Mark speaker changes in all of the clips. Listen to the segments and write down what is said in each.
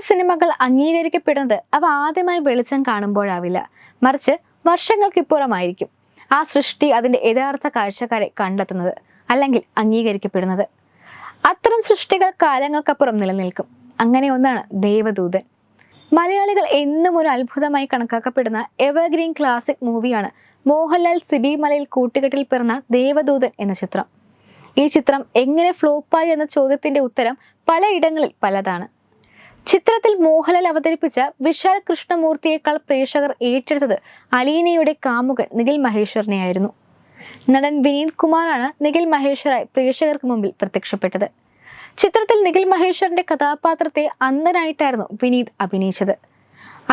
Speaker 1: സിനിമകൾ അംഗീകരിക്കപ്പെടുന്നത് അവ ആദ്യമായി വെളിച്ചം കാണുമ്പോഴാവില്ല. മറിച്ച് വർഷങ്ങൾക്കിപ്പുറമായിരിക്കും ആ സൃഷ്ടി അതിന്റെ യഥാർത്ഥ കാഴ്ചക്കാരെ കണ്ടെത്തുന്നത് അല്ലെങ്കിൽ അംഗീകരിക്കപ്പെടുന്നത്. അത്തരം സൃഷ്ടികൾ കാലങ്ങൾക്കപ്പുറം നിലനിൽക്കും. അങ്ങനെ ഒന്നാണ് ദേവദൂതൻ. മലയാളികൾ എന്നും ഒരു അത്ഭുതമായി കണക്കാക്കപ്പെടുന്ന എവർഗ്രീൻ ക്ലാസിക് മൂവിയാണ് മോഹൻലാൽ സിബി മലയിൽ കൂട്ടുകെട്ടിൽ പിറന്ന ദേവദൂതൻ എന്ന ചിത്രം. ഈ ചിത്രം എങ്ങനെ ഫ്ലോപ്പായി എന്ന ചോദ്യത്തിന്റെ ഉത്തരം പലയിടങ്ങളിൽ പലതാണ്. ചിത്രത്തിൽ മോഹൻലാൽ അവതരിപ്പിച്ച വിശാൽ കൃഷ്ണമൂർത്തിയേക്കാൾ പ്രേക്ഷകർ ഏറ്റെടുത്തത് അലീനയുടെ കാമുകൻ നിഖിൽ മഹേശ്വറിനെയായിരുന്നു. നടൻ വിനീത് കുമാറാണ് നിഖിൽ മഹേശ്വറായി പ്രേക്ഷകർക്ക് മുമ്പിൽ പ്രത്യക്ഷപ്പെട്ടത്. ചിത്രത്തിൽ നിഖിൽ മഹേശ്വറിന്റെ കഥാപാത്രത്തെ അന്ധനായിട്ടായിരുന്നു വിനീത് അഭിനയിച്ചത്.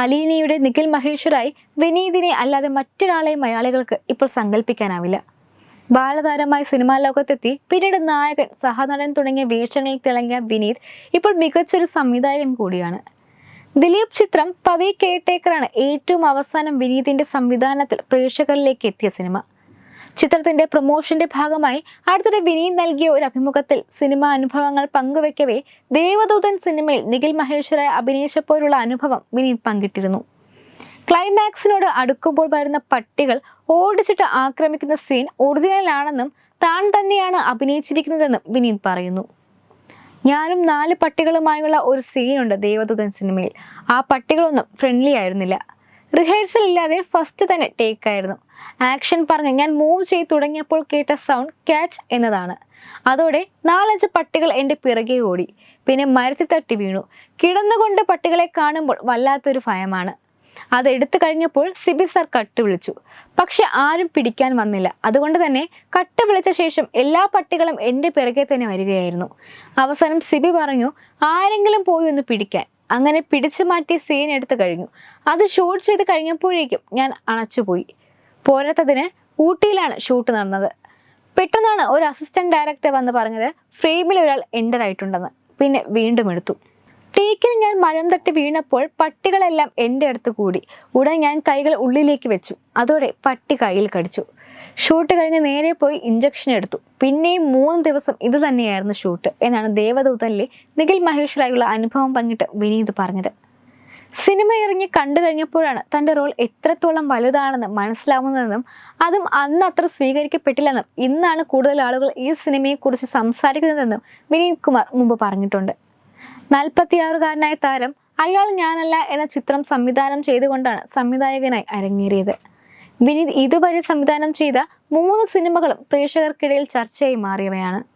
Speaker 1: അലീനയുടെ നിഖിൽ മഹേശ്വറായി വിനീതിനെ അല്ലാതെ മറ്റൊരാളെയും മലയാളികൾക്ക് ഇപ്പോൾ സങ്കല്പിക്കാനാവില്ല. ബാലതാരമായി സിനിമാ ലോകത്തെത്തി. പിന്നീട് നായകൻ സഹനടൻ തുടങ്ങിയ വേഷങ്ങളിൽ തിളങ്ങിയ വിനീത് ഇപ്പോൾ മികച്ചൊരു സംവിധായകൻ കൂടിയാണ്. ദിലീപ് ചിത്രം പവി കെയർടേക്കറാണ് ഏറ്റവും അവസാനം വിനീതിന്റെ സംവിധാനത്തിൽ പ്രേക്ഷകരിലേക്ക് എത്തിയ സിനിമ. ചിത്രത്തിന്റെ പ്രൊമോഷന്റെ ഭാഗമായി അടുത്തിടെ വിനീത് നൽകിയ ഒരു അഭിമുഖത്തിൽ സിനിമ അനുഭവങ്ങൾ പങ്കുവെക്കവേ ദേവദൂതൻ സിനിമയിൽ നിഖിൽ മഹേശ്വരായ അഭിനയിച്ചപ്പോഴുള്ള അനുഭവം വിനീത് പങ്കിട്ടിരുന്നു. ക്ലൈമാക്സിനോട് അടുക്കുമ്പോൾ വരുന്ന പട്ടികൾ ഓടിച്ചിട്ട് ആക്രമിക്കുന്ന സീൻ ഒറിജിനൽ ആണെന്നും താൻ തന്നെയാണ് അഭിനയിച്ചിരിക്കുന്നതെന്നും വിനീത് പറയുന്നു. ഞാനും നാല് പട്ടികളുമായുള്ള ഒരു സീനുണ്ട് ദേവദൂതൻ സിനിമയിൽ ആ പട്ടികളൊന്നും ഫ്രണ്ട്ലി ആയിരുന്നില്ല. റിഹേഴ്സൽ ഇല്ലാതെ ഫസ്റ്റ് തന്നെ ടേക്ക് ആയിരുന്നു. ആക്ഷൻ പറഞ്ഞ് ഞാൻ മൂവ് ചെയ്ത് തുടങ്ങിയപ്പോൾ കേട്ട സൗണ്ട് ക്യാച്ച് എന്നതാണ്. അതോടെ നാലഞ്ച് പട്ടികൾ എന്റെ പിറകെ ഓടി. പിന്നെ മരത്തിൽ തട്ടി വീണു. കിടന്നുകൊണ്ട് പട്ടികളെ കാണുമ്പോൾ വല്ലാത്തൊരു ഭയമാണ്. അത് എടുത്തു കഴിഞ്ഞപ്പോൾ സിബി സർ കട്ട് വിളിച്ചു പക്ഷെ ആരും പിടിക്കാൻ വന്നില്ല. അതുകൊണ്ട് തന്നെ കട്ട് വിളിച്ച ശേഷം എല്ലാ പട്ടികളും എന്റെ പിറകെ തന്നെ വരികയായിരുന്നു. അവസാനം സിബി പറഞ്ഞു ആരെങ്കിലും പോയി ഒന്ന് പിടിക്കാൻ. അങ്ങനെ പിടിച്ചു മാറ്റി സീൻ എടുത്തു കഴിഞ്ഞു. അത് ഷൂട്ട് ചെയ്ത് കഴിഞ്ഞപ്പോഴേക്കും ഞാൻ അണച്ചുപോയി. പോരാത്തതിന് ഊട്ടിയിലാണ് ഷൂട്ട് നടന്നത്. പെട്ടെന്നാണ് ഒരു അസിസ്റ്റന്റ് ഡയറക്ടർ വന്ന് പറഞ്ഞത് ഫ്രെയിമിൽ ഒരാൾ എന്റർ ആയിട്ടുണ്ടെന്ന്. പിന്നെ വീണ്ടും എടുത്തു. ടേക്കിൽ ഞാൻ മഴം തട്ടി വീണപ്പോൾ പട്ടികളെല്ലാം എന്റെ അടുത്ത് കൂടി. ഉടൻ ഞാൻ കൈകൾ ഉള്ളിലേക്ക് വെച്ചു. അതോടെ പട്ടി കയ്യിൽ കടിച്ചു. ഷൂട്ട് കഴിഞ്ഞ് നേരെ പോയി ഇഞ്ചക്ഷൻ എടുത്തു. പിന്നെയും മൂന്ന് ദിവസം ഇത് തന്നെയായിരുന്നു ഷൂട്ട് എന്നാണ് ദേവദൂതനിലെ നിഖിൽ മഹേശ്വരായുള്ള അനുഭവം പങ്കിട്ട് വിനീത് പറഞ്ഞത്. സിനിമ ഇറങ്ങി കണ്ടു കഴിഞ്ഞപ്പോഴാണ് തന്റെ റോൾ എത്രത്തോളം വലുതാണെന്ന് മനസ്സിലാവുന്നതെന്നും അതും അന്ന് അത്ര സ്വീകരിക്കപ്പെട്ടില്ലെന്നും ഇന്നാണ് കൂടുതൽ ആളുകൾ ഈ സിനിമയെക്കുറിച്ച് സംസാരിക്കുന്നതെന്നും വിനീത് കുമാർ മുമ്പ് പറഞ്ഞിട്ടുണ്ട്. നാൽപ്പത്തിയാറുകാരനായ താരം അയാൾ ഞാനല്ല എന്ന ചിത്രം സംവിധാനം ചെയ്തുകൊണ്ടാണ് സംവിധായകനായി അരങ്ങേറിയത്. വിനീത് ഇതുവരെ സംവിധാനം ചെയ്ത മൂന്ന് സിനിമകളും പ്രേക്ഷകർക്കിടയിൽ ചർച്ചയായി മാറിയവയാണ്.